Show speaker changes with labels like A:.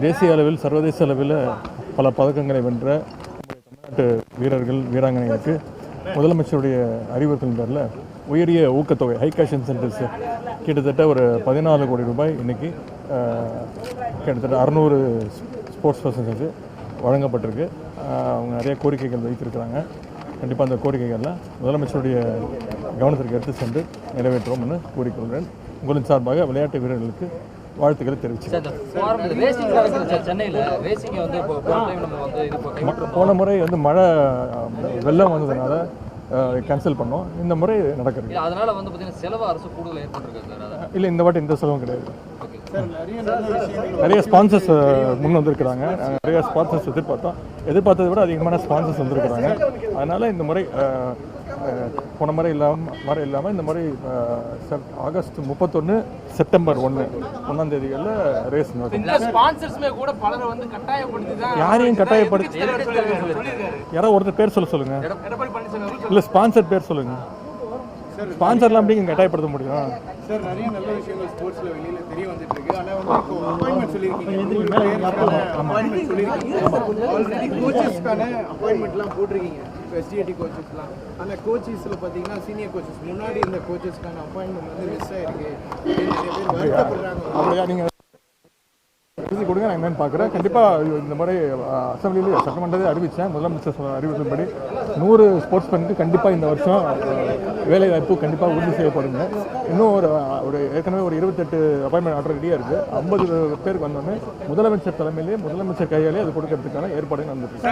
A: தேசிய அளவில் சர்வதேச அளவில் பல பதக்கங்களை வென்ற தமிழ்நாட்டு வீரர்கள் வீராங்கனைகளுக்கு முதலமைச்சருடைய அறிவுறுத்தல் பேரில் உயரிய ஊக்கத்தொகை ஹை கேஷ் இன்சென்டிவ்ஸ் கிட்டத்தட்ட ஒரு பதினாலு கோடி ரூபாய் இன்றைக்கி கிட்டத்தட்ட அறநூறு ஸ்போர்ட்ஸ் பர்சன்ஸுக்கு வழங்கப்பட்டிருக்கு. அவங்க நிறைய கோரிக்கைகள் வைத்திருக்கிறாங்க. கண்டிப்பாக அந்த கோரிக்கைகள்லாம் முதலமைச்சருடைய கவனத்திற்கு எடுத்து சென்று நிறைவேற்றுவோம்னு கூறிக்கொள்கிறேன். உங்களின் சார்பாக விளையாட்டு வீரர்களுக்கு வாழ்த்துக்களை
B: இப்போ போன
A: முறை வந்து மழை வெள்ளம் வந்ததுனால கேன்சல் பண்ணோம். இந்த முறை நடக்கிறது.
B: அதனால வந்து பார்த்தீங்கன்னா செலவு அரசு கூடுதல் ஏற்பட்டிருக்கு
A: இல்லை இந்த வாட்டி இந்த செலவும் கிடையாது. நிறைய ஸ்பான்சர்ஸ் முன் வந்திருக்கிறாங்க. நிறைய ஸ்பான்சர்ஸ் எதிர்பார்த்தோம். எதிர்பார்த்ததை விட அதிகமான ஸ்பான்சர்ஸ் வந்திருக்கிறாங்க. அதனால இந்த முறை போன முறை இல்லாமல் முறை இல்லாமல் இந்த முறை அஹ், செப்- ஆகஸ்ட் முப்பத்தொன்று செப்டம்பர் ஒன்று ஒன்றாம் தேதிகளில் ரேஸ் நடக்கும். யாரையும் கட்டாயப்படுத்தி யாராவது ஒருத்தர் பேர் சொல்ல சொல்லுங்க.
C: எடப்பாடி பழனிசாமி அவர்கள்
A: இல்லை ஸ்பான்சர் பேர் சொல்லுங்க. ஸ்பான்சர்லாம் எப்படி கட்டாயப்படுத்த முடியும்?
D: சார் நிறைய நல்ல விஷயங்கள் ஸ்போர்ட்ஸ்ல வெளியில தெரிய வந்துட்டு இருக்கு. ஆனா வந்து இப்போ அப்பாயின்மெண்ட் சொல்லியிருக்கீங்க. அப்பாயின்மெண்ட் சொல்லியிருக்கீங்க. ஆல்ரெடி கோச்சஸ்க்கான அப்பாயின்மெண்ட்லாம் போட்டிருக்கீங்க. இப்போ எஸ்டிஐடி கோச்சஸ்லாம் ஆனா கோச்சஸ்ல பாத்தீங்கன்னா சீனியர் கோச்சஸ் முன்னாடி இருந்த கோச்சஸ்க்கான அப்பாயின்மெண்ட் வந்து மிஸ் ஆயிருக்கு. அப்படின்னு நிறைய பேர் வருத்தப்படுறாங்க.
A: அப்படியா கொடுங்க நான் என்னன்னு பார்க்குறேன் கண்டிப்பாக இந்த மாதிரி அசம்பிளியில் சட்டமன்றத்தை அறிவித்தேன் முதலமைச்சர் அறிவித்தபடி நூறு ஸ்போர்ட்ஸ் மேனுக்கு கண்டிப்பாக இந்த வருஷம் வேலைவாய்ப்பு கண்டிப்பாக உறுதி செய்யப்படுங்க இன்னும் ஒரு ஒரு ஏற்கனவே ஒரு இருபத்தெட்டு அப்பாயின்மெண்ட் ஆர்டர் ரெடியாக இருக்குது ஐம்பது பேருக்கு வந்தோடனே முதலமைச்சர் தலைமையிலே முதலமைச்சர் கையாலே அது கொடுக்கறதுக்கான ஏற்பாடு நடந்துருக்கு